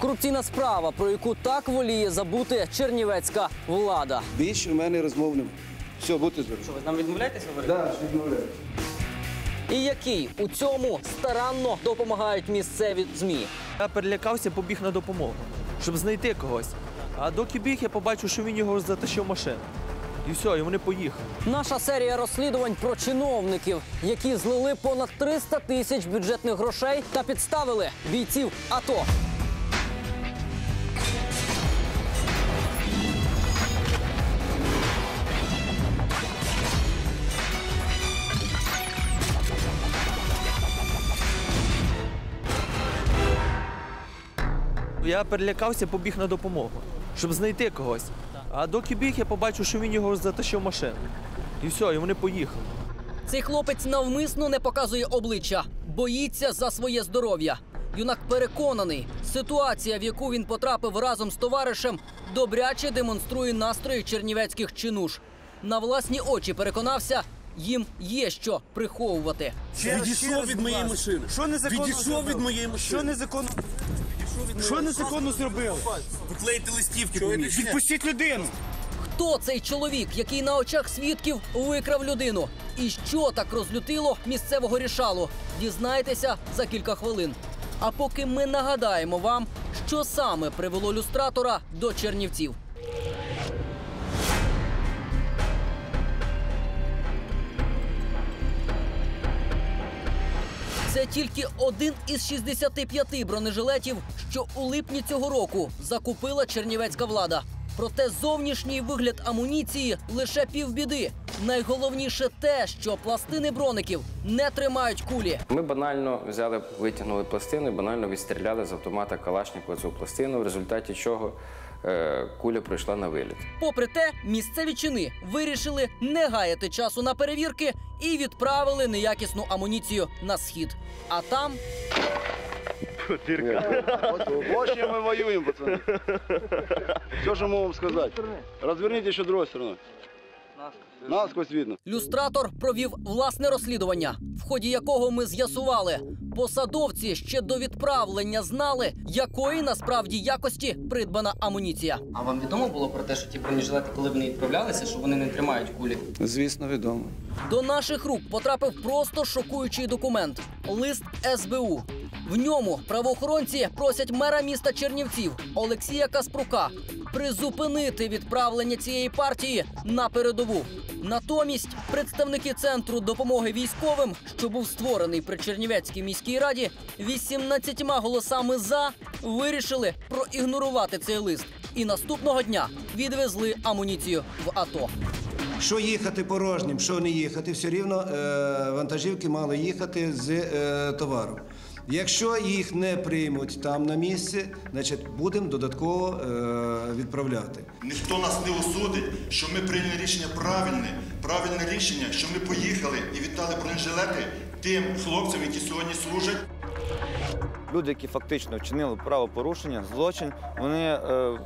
Корупційна справа, про яку так воліє забути чернівецька влада. Більше в мене розмов немає. Все, будьте здорові. Ви нам відмовляєтеся говорити? Так, відмовляю. І який у цьому старанно допомагають місцеві змі. Я перелякався, побіг на допомогу, щоб знайти когось. А доки біг, я побачив, що він його затащив машину. І все, і вони поїхали. Наша серія розслідувань про чиновників, які злили понад 300 тисяч бюджетних грошей та підставили бійців АТО. Я перелякався, побіг на допомогу, щоб знайти когось. А доки біг, я побачив, що він його затащив машину. І все, і вони поїхали. Цей хлопець навмисно не показує обличчя, боїться за своє здоров'я. Юнак переконаний, ситуація, в яку він потрапив разом з товаришем, добряче демонструє настрої чернівецьких чинуш. На власні очі переконався, їм є що приховувати. Відійшов від моєї машини. Що незаконно Відійшов від моєї машини. Що незаконно? Що незаконно зробили? Виклейте листівки. Відпустіть людину. Хто цей чоловік, який на очах свідків викрав людину? І що так розлютило місцевого рішалу? Дізнаєтеся за кілька хвилин. А поки ми нагадаємо вам, що саме привело люстратора до Чернівців. Це тільки один із 65 бронежилетів, що у липні цього року закупила чернівецька влада. Проте зовнішній вигляд амуніції лише півбіди. Найголовніше те, що пластини броників не тримають кулі. Ми банально взяли, витягнули пластину і банально відстріляли з автомата Калашникова цю пластину, в результаті чого куля пройшла на виліт. Попри те, місцеві чини вирішили не гаяти часу на перевірки і відправили неякісну амуніцію на схід. А там Очень мы воюем, пацаны. Все, что могу вам сказать. Разверните еще другой стороной. Насквозь видно. люстратор провів власне розслідування, в ході якого ми з'ясували, посадовці ще до відправлення знали, якої насправді якості придбана амуніція. А вам відомо було про те, що ті бронежилети, коли вони відправлялися, що вони не тримають кулі? Звісно, відомо. До наших рук потрапив просто шокуючий документ лист СБУ. В ньому правоохоронці просять мера міста Чернівців Олексія Каспрука призупинити відправлення цієї партії на передову. Натомість представники центру допомоги військовим, що був створений при Чернівецькій міській раді, 18 голосами за вирішили проігнорувати цей лист. І наступного дня відвезли амуніцію в АТО. Що їхати порожнім, що не їхати, все рівно е, вантажівки мали їхати з е, товаром. Якщо їх не приймуть там на місці, значить будемо додатково е, відправляти. Ніхто нас не осудить, що ми прийняли рішення правильне, правильне рішення, що ми поїхали і віддали бронежилети тим хлопцям, які сьогодні служать. Люди, які фактично вчинили правопорушення, злочин, вони, е,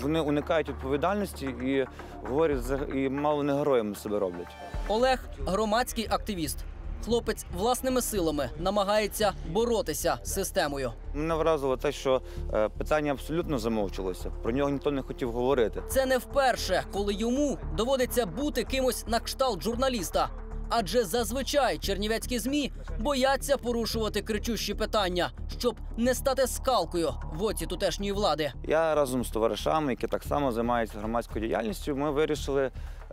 вони уникають відповідальності і говорять за- і мало не героями себе роблять. Олег громадський активіст. Хлопець власними силами намагається боротися з системою. Мене вразило те, що е, питання абсолютно замовчилося. Про нього ніхто не хотів говорити. Це не вперше, коли йому доводиться бути кимось на кшталт журналіста. Адже зазвичай чернівецькі змі бояться порушувати кричущі питання, щоб не стати скалкою в оці тутешньої влади. Я разом з товаришами, які так само займаються громадською діяльністю, ми вирішили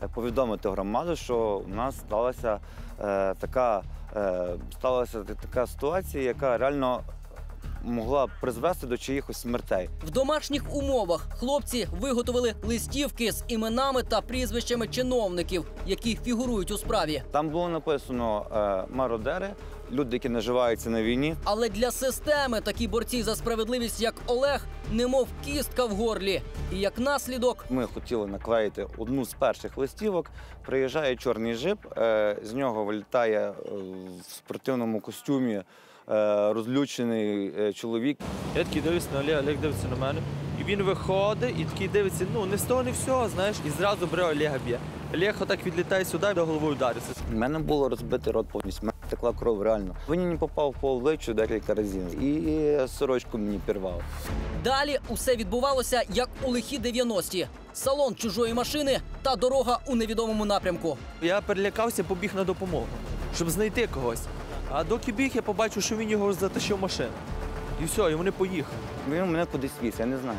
повідомити громаду, що у нас сталася е, така, е, сталася така ситуація, яка реально могла призвести до чиїхось смертей. В домашніх умовах хлопці виготовили листівки з іменами та прізвищами чиновників, які фігурують у справі. Там було написано е, мародери, люди, які наживаються на війні. Але для системи такі борці за справедливість, як Олег, немов кістка в горлі. І як наслідок Ми хотіли наклеїти одну з перших листівок. Приїжджає чорний жип, е, з нього вилітає е, в спортивному костюмі е, розлючений чоловік. Я такий дивлюсь на Олега, Олег дивиться на мене. І він виходить і такий дивиться, ну не з того, не всього, знаєш, і зразу бере Олега б'є. Олег отак відлітає сюди і до головою вдарився. У мене було розбитий рот повністю. Текла кров реально. Він попав по обличчю декілька разів і сорочку мені пірвав. Далі усе відбувалося як у лихі 90-ті. Салон чужої машини та дорога у невідомому напрямку. Я перелякався, побіг на допомогу, щоб знайти когось. А доки біг, я побачив, що він його затащив машину. І все, і вони поїхали. Він мене кудись віз, я не знаю.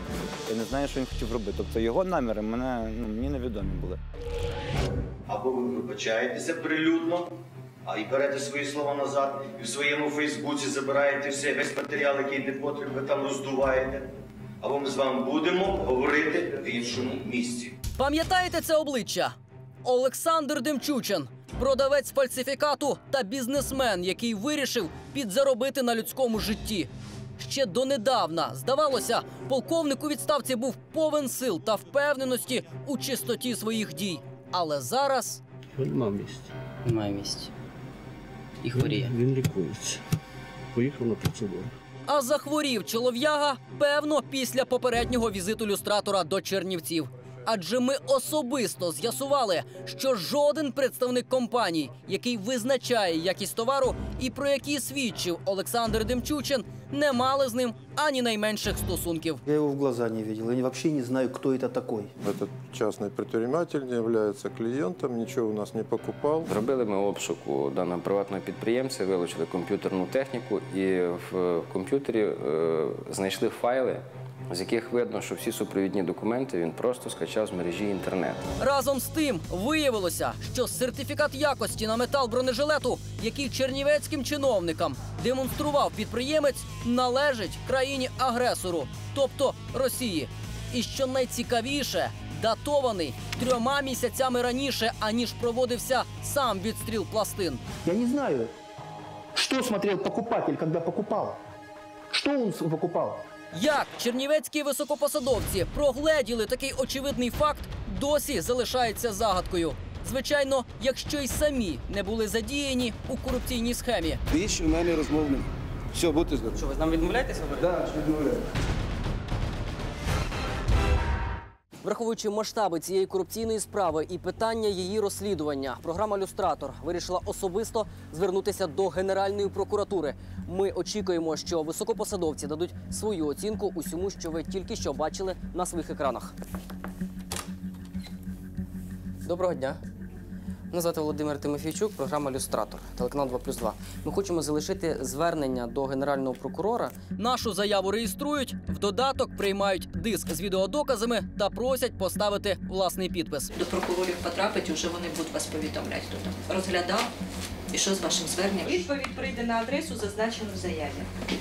Я не знаю, що він хотів робити. Тобто його наміри мене, ну, мені невідомі були. Або ви вибачаєтеся прилюдно, а і берете свої слова назад, і в своєму Фейсбуці забираєте все, весь матеріал, який не потрібен, ви там роздуваєте. Або ми з вами будемо говорити в іншому місці. Пам'ятаєте це обличчя? Олександр Демчучин, продавець фальсифікату та бізнесмен, який вирішив підзаробити на людському житті. Ще донедавна, здавалося, полковник у відставці був повен сил та впевненості у чистоті своїх дій. Але зараз Нема місця. Немає місць. І хворіє. Він лікується. Поїхав на процедуру. А захворів чолов'яга, певно, після попереднього візиту люстратора до Чернівців Адже ми особисто з'ясували, що жоден представник компаній, який визначає якість товару і про які свідчив Олександр Демчучин, не мали з ним ані найменших стосунків. Я его в глаза не видел. Я вообще не знаю, кто это такой. Этот частный предприниматель не является клиентом, ничего у нас не покупал. Зробили ми обшук у даного приватного підприємця, вилучили комп'ютерну техніку і в комп'ютері е, знайшли файли, з яких видно, що всі супровідні документи він просто скачав з мережі інтернет. Разом з тим виявилося, що сертифікат якості на метал бронежилету, який чернівецьким чиновникам демонстрував підприємець, належить країні-агресору, тобто Росії. І що найцікавіше, датований трьома місяцями раніше, аніж проводився сам відстріл пластин. Я не знаю, что смотрел покупатель, когда покупал. Что он с- покупал? Як чернівецькі високопосадовці прогледіли такий очевидний факт, досі залишається загадкою. Звичайно, якщо й самі не були задіяні у корупційній схемі. Більше в мене розмовний. Все, будьте здорові. Що ви з нами відмовляєтеся? Так, відмовляю. Враховуючи масштаби цієї корупційної справи і питання її розслідування, програма Люстратор вирішила особисто звернутися до Генеральної прокуратури. Ми очікуємо, що високопосадовці дадуть свою оцінку усьому, що ви тільки що бачили на своїх екранах. Доброго дня. Мене звати Володимир Тимофійчук, програма Люстратор, телеканал 2 плюс 2. Ми хочемо залишити звернення до генерального прокурора. Нашу заяву реєструють, в додаток приймають диск з відеодоказами та просять поставити власний підпис. До прокурорів потрапить, уже вони будуть вас повідомляти, хто там розглядав і що з вашим зверненням. Відповідь прийде на адресу, зазначену в заяві.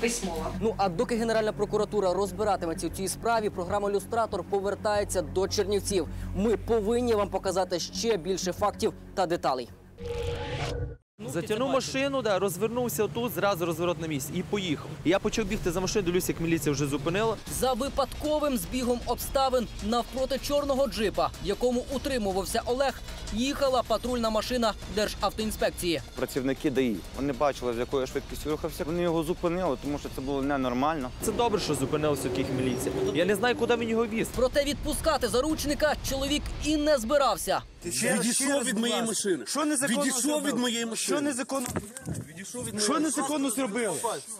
Письмова. Ну а доки Генеральна прокуратура розбиратиметься у цій справі, програма Люстратор повертається до Чернівців. Ми повинні вам показати ще більше фактів та деталей. Затягнув машину, да, розвернувся тут, зразу розворот на місці і поїхав. Я почав бігти за машиною, дивлюся, як міліція вже зупинила. За випадковим збігом обставин навпроти чорного джипа, в якому утримувався Олег, їхала патрульна машина Державтоінспекції. Працівники ДАІ. Вони бачили, з якою швидкістю рухався. Вони його зупинили, тому що це було ненормально. Це добре, що зупинилася таких міліція. Я не знаю, куди він його віз. Проте відпускати заручника чоловік і не збирався. Відійшов від моєї машини. Що незаконно Відійшов зробили? від моєї машини. Що незаконно? Що незаконно зробили?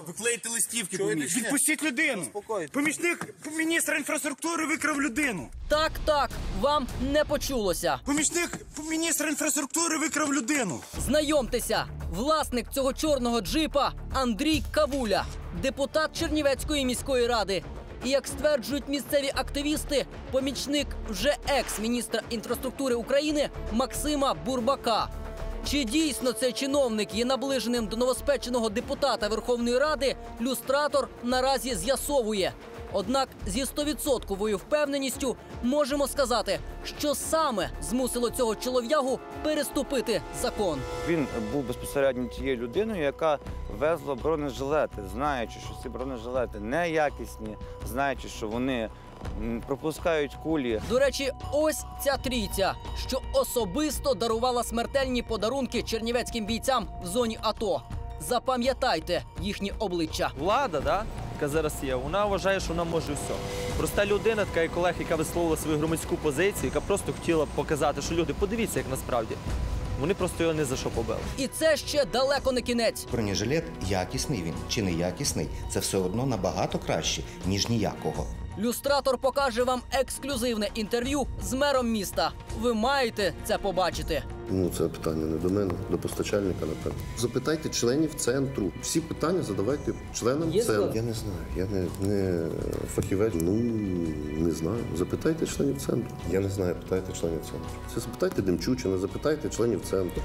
Ви клеїте листівки. Відпустіть людину. Помічник міністра інфраструктури викрав людину. Так, так, вам не почулося. Помічник міністра інфраструктури викрав людину. Знайомтеся, власник цього чорного джипа Андрій Кавуля, депутат Чернівецької міської ради. І як стверджують місцеві активісти, помічник вже екс-міністра інфраструктури України Максима Бурбака. Чи дійсно цей чиновник є наближеним до новоспеченого депутата Верховної Ради, люстратор наразі з'ясовує. Однак зі стовідсотковою впевненістю можемо сказати, що саме змусило цього чолов'ягу переступити закон. Він був безпосередньо тією людиною, яка везла бронежилети, знаючи, що ці бронежилети неякісні, знаючи, що вони пропускають кулі. До речі, ось ця трійця, що особисто дарувала смертельні подарунки чернівецьким бійцям в зоні АТО. Запам'ятайте їхні обличчя. Влада, да, яка зараз є, вона вважає, що вона може все. Проста людина, така як Олег, яка висловила свою громадську позицію, яка просто хотіла показати, що люди, подивіться, як насправді. Вони просто його не за що побили. І це ще далеко не кінець. Бронежилет якісний він чи неякісний, це все одно набагато краще, ніж ніякого. Люстратор покаже вам ексклюзивне інтерв'ю з мером міста. Ви маєте це побачити. Ну, це питання не до мене, до постачальника, напевно. Запитайте членів центру. Всі питання задавайте членам Є центру. склад? Я не знаю. Я не, не фахівець. Ну не знаю. Запитайте членів центру. Я не знаю, питайте членів центру. Це запитайте Демчучина, запитайте членів центру.